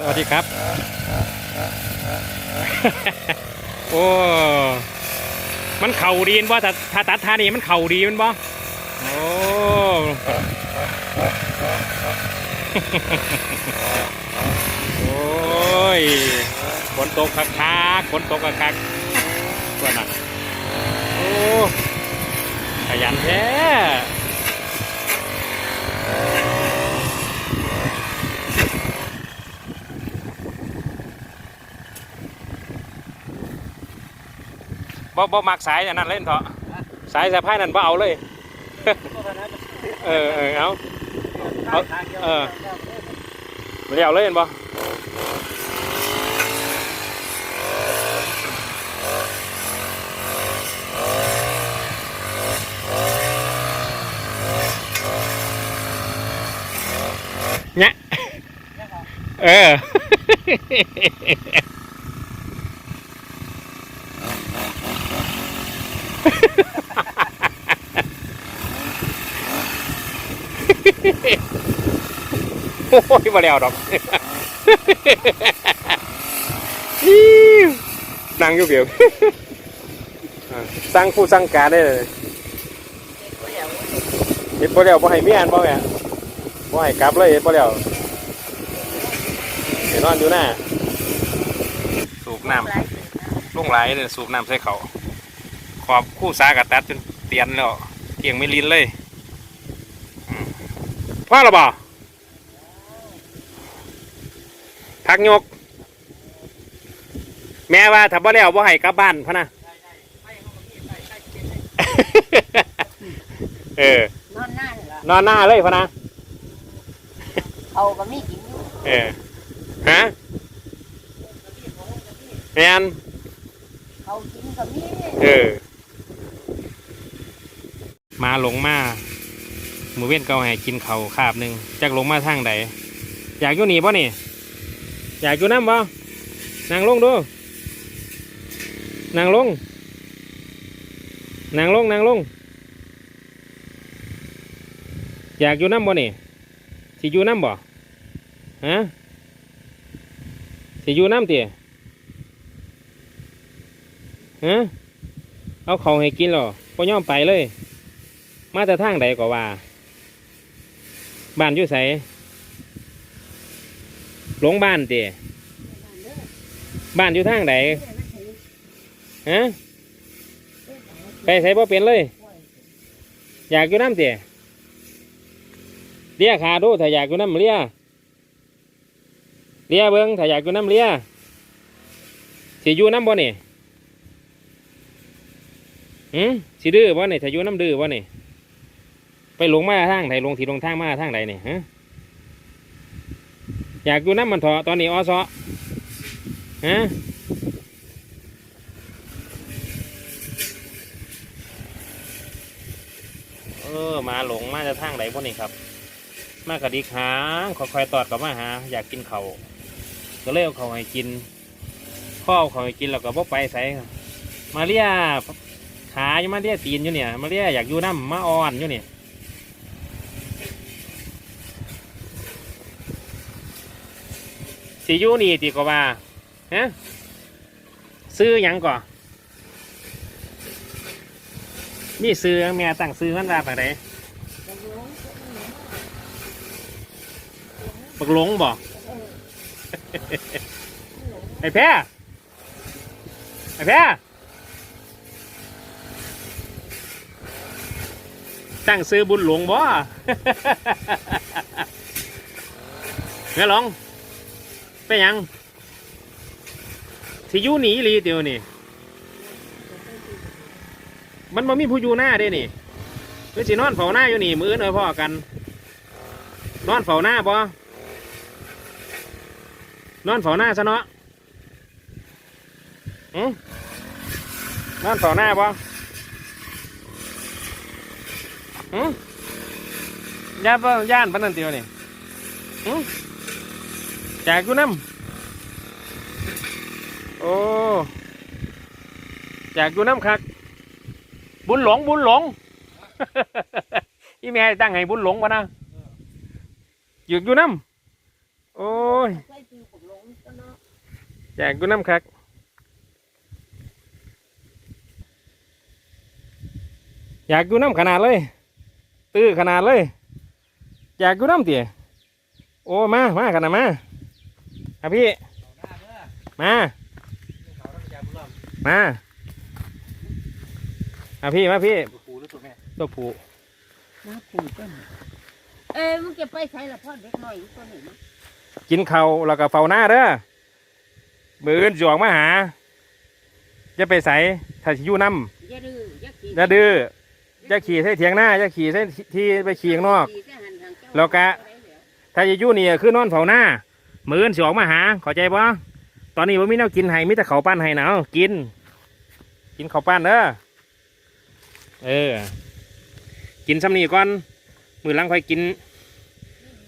สวัสดีครับ โอ้ มันเข่าดีนว่าถ้าถ้าตัดท่านี่มันเข่าดีมันบ่โอ้โอ้ยฝนตกคักคักๆฝนตกคักคักๆว่าน่ะโอ้ขยันแท้ บ่บ่มักสายอันนั้นเล่นเถอะสายสะพายนั่นบ่เอาเลย เออเออเอาเอาเออไม่ได้เอาเลยเห็นบ่เนี่ยเออ โอ้ยมาแล้วดอกนั่งอยู่เบียวอ่าสั่งผู้สั่งการได้เลยเฮ็ดบ่แล้วบ่ให้มีอันบ่แม่บ่ให้กลับเลยเฮ็ดบ่แล้วเดี๋ยวนอนอยู่หน้าสูบน้ำลงไหลเลยสูบน้ำใส่เขาขอบคู่สากระตัดจนเตียนแล้วเกียงไม่ลิ้นเลย พ่อหรอบ่พักยก แม่ว่าถ้าบ่แล้วบ่ให้กลับบ้านพะนะเออ นอนนั่นเหรอนอนหน้าเลยพะนะเอาก็มีกินอยู่เออฮะแม่นเอากินก็มีเออ มาหลงมา หมูเว้นเกาให้กินเขาคาบหนึ่งจากลงมาทางใดอยากอยู่นี่ป่ะนี่อยากอยู่น้ำป่นั่งลงดูนั่งลงนั่งลงนั่งลง อยากอยู่น้ำบ่นี่สิอยู่น้ำบ่ฮะสิอยู่น้ำเตี๋ยฮะเอาเขาให้กินหรอพ่ย่อมไปเลย มาแต่ทางใดก็ว่า บ้านอยู่ไสหลงบ้านเตี๋ยบ้านอยู่ทางใดฮะไปใส่บ่เป็นเลย อยากอยู่น้ำเตี๋ยเลียขาดูถ้าอยากอยู่น้ำเลียเลียเบิ้งถ้าอยากอยู่น้ำเลียสิอยู่น้ำบ่เนี่ยหืมสิดื้อบ่เนี่ถ้าอยู่น้ำดื้อบ่เนี่ย ไปหลงมาทางไหนลงที่ลงทางมาทางใดนี่ยฮะอยากอยู่น้ำมันเถอะตอนนี้ออซอฮะเออมาหลงมาจะทางไหนบ่นี่ครับ มากระดิกหางค่อยๆตอดกับมาหา อยากกินเขาก็เลยเอาเขาให้กินข้อเอาเขาให้กินแล้วก็บ่ไปใส่มาเรียขาอยู่มาเรียตีนอยู่เนี่ย มาเรียอยากอยู่น้ำมาอ่อนอยู่เนี่ย สิอยู่นี่ตีกว่าฮะซื้อยังก่อมีซื้อแม่ตั้งซื้อมันว่าแบบไหนบักหลงบอกไอ้แพ้ไอ้แพ้ตั้งซื้อบุญหลวงบ่เงี้ยหลง ไปยังที่อยู่หนีอีหลีเดียวนี่ มันบ่มีผู้อยู่หน้าเด้นี่คือสินอนเฝ้าหน้าอยู่นี่ มืออนอพ่อกัน นอนเฝ้าหน้าบ่นอนเฝ้าหน้าซะเนาะอืมนอนเฝ้าหน้าบ่อืมย่านบ่ย่านปานนันเตียวนี่อืม จากอยู่น้ำโอ้จากอยู่น้ำคัก บุญหลงบุญหลงอีแม่ตั้งให้บุญหลงวะนะอยู่อยู่น้ำโอ้ยใส่ซื้อผมลงก็เนาะอยากอยู่น้ำคักอยากอยู่น้ำขนาดเลย ตื้อขนาดเลย อยากอยู่น้ำเตี๋ยโอ้มามาขนาดมา อะพี่ มา มาอะพี่มาพี่ปูหรือตัวแม่ตัวผูน้าคุยกันเอ้ยมึงจะไปใช้ละพ่อเด็กน้อยอยู่ตัวนี้นะกินเขาวแล้วก็เฝ้าหน้าเด้อมืออื่นจวงมาหาจะไปใส่ถ้าสิอยู่น้อย่าดื้ออย่าขี่ำอย่าดื้ออย่าขี่ใส่เถียงหน้าอย่าขี่ใส่ที่ไปขี่ข้างนอกขี่ใส่หันทางเจ้าแล้วก็ ถ้าจะอยู่นี่คือนอนเฝ้าหน้า มืออื่นสิออกมาหาเข้าใจปะตอนนี้ว่ามีแนวกินให้มีแต่เขาวปั้นให้หนาวกิน กินเขาวปั้นเด้อเออ กินซ้ำนี่ก่อน มือหลังค่อยกิน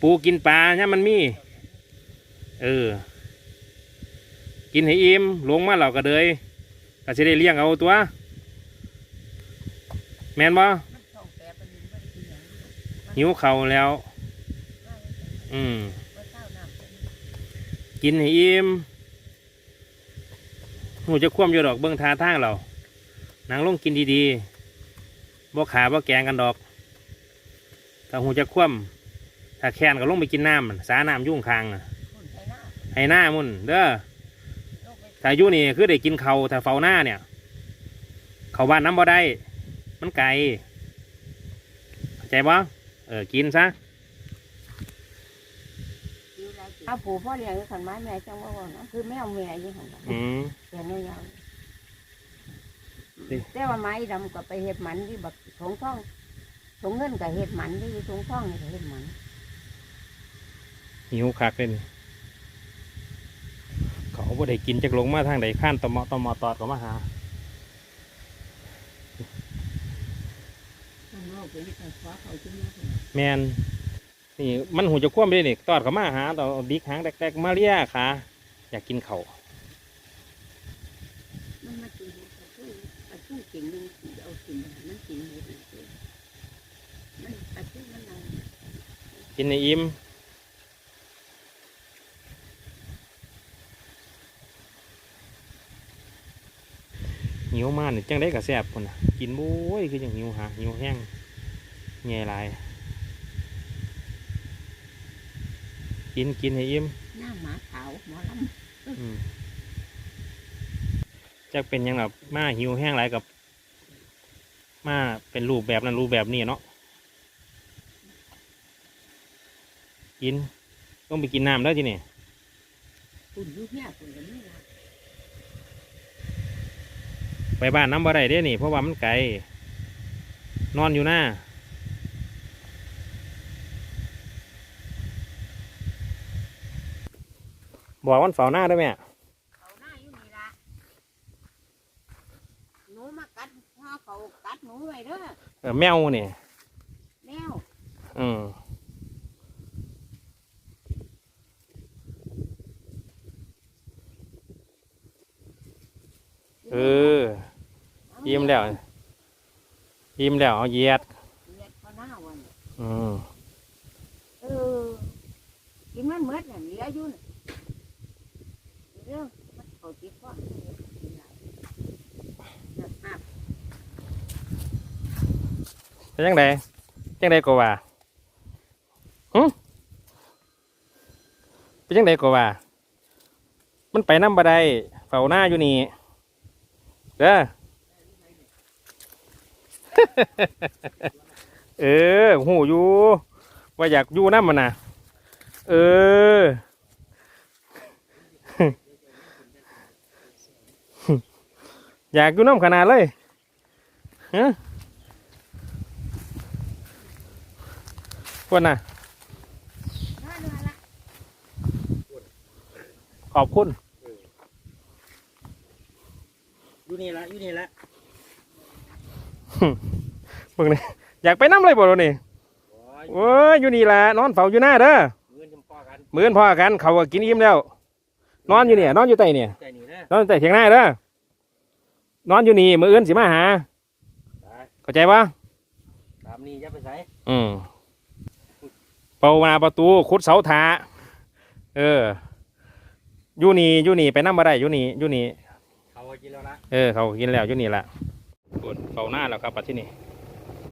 ปูกินปลาเนี่ยมันมี เออ กินให้อิ่มลงมาเราก็เดยก็จะได้เลี้ยงเอาตัว แม่นบ่มันท้องแปรปานนี้บ่ได้กินหยังหิวเข่าวแล้ว อืม บ่เศร้าน้ำเป็น กินให้อิ่มหูจะคว่ำอยู่ดอกเบื้องทาทางเรานางลงกินดีๆบ่ขาบ่แกงกันดอกถ้าหูจะคว่ำถ้าแค้นก็ลงไปกินน้ำสาน้ำยุ่งคางไทยหน้าให้หน้ามุ่นเด้อถ้ายู่นี่คือได้กินเขาวถ้าเฝ้าหน้าเนี่ย เขาบ้านน้ำบ่ได้ มันไกลเข้าใจบ่เออกินซะ เอาปู่พ่อเลี้ยงอยู่ขันไม้แม่จังว่าว่าเนาะคือแม่เอาแม่อยู่ขันไม้อืมแต่น้อยยาวดิ แต่ว่าไม้ดำก็ไปเห็ดหมันที่บักสงท่องสงเงินกับเห็ดหมันที่สงท่องนี่ก็เห็ดหมันหิวคักเลยนี่เขาบ่ได้กินจากลงมาทางใดข้านตอมอตอมอตอดก็มาหาข้างนอกเป็นที่ฟ้าเขาจิ้มมากแมน นี่มันหูจะคว่ำไปเลยนี่ตอดเขามาหาต่อดิ๊กหางแดกๆมาเรียขาอยากกินเขาวมันมากินห็ดกระทู้กระทู้เก่งหนึงเอากินมันกินห็ดอีกเลยมันกระทู้มันเอากินในอิ่มหิวมากเนี่ยจังได้กับแซบคนน่ะ กินบุ้ยคืออย่างหิวหาหิวแห้งแง่หลาย กินกินให้อิ่มหน้าหมาขาวหมอลอืมจะเป็นหยังแบบมาหิวแห้งหลายกับ มาเป็นรูปแบบนั้นรูปแบบนี้เนาะกินต้องไปกินน้ำแล้วทีนี่ำปุ่นอยุ่เนี่ยปุ่นกันนี่ละไปบ้านน้ำบ่ได้เด้นี่ เพราะว่ามันไกลนอนอยู่หน้า บอกวันเสาร์หน้าด้วยแม่เขาหน้าอยู่นี่ละหนูมากัดพ่อเขากัดหนูไว้เด้อเออแมวนี่แมวอืมเออยิ้มแล้วยิ้มแล้วเอาเหยียดเหยียดพอหน้าวันอืมเออกินมันเหมือดน่ะเหลืออยู่น่ะ เรื่องมันเขาติดพ่อกินหลายน่ะห้าเป็นยังไงจังไดก็ว่าหึเป็นยังไงก็ว่า มันไปน้ำบาได้เฝ้าหน้าอยู่นี่เด้อ เออหูอยู่ว่าอยากอยู่น้ำมันนะเออ อยากอยู่น้ำขนาดเลยฮะคนน่ะห้าเดือนละขอบคุณ อยู่นี่ละอยู่นี่ละเบิ่งนี่อยากไปน้ำเลยบ่ตัวนี้โอ้ยโอ้ยอยู่นี่แหละนอนเฝ้าอยู่หน้าเด้อเงินจำปอกันมื้อนพ่อกันเขาก็กินอิ่มแล้ว นอนอยู่เนี่ยนอนอยู่ใต้เนี่ยใจนี่นะนอนอยู่ใต้เถียงหน้าเด้อ นอนอยู่นี่มื้ออื่นสิมาหาตายเข้าใจปะตามนี่อย่าไปใส่อืมเป่ามาประตูขุดเสาถาเอออยู่นี่อยู่นี่ไปนำบ่ได้อยู่นี่อยู่นี่เขาก็กินแล้วละเออเขากินแล้วอยู่นี่ละปวดเขาหน้าแล้วครับปัดที่นี่เ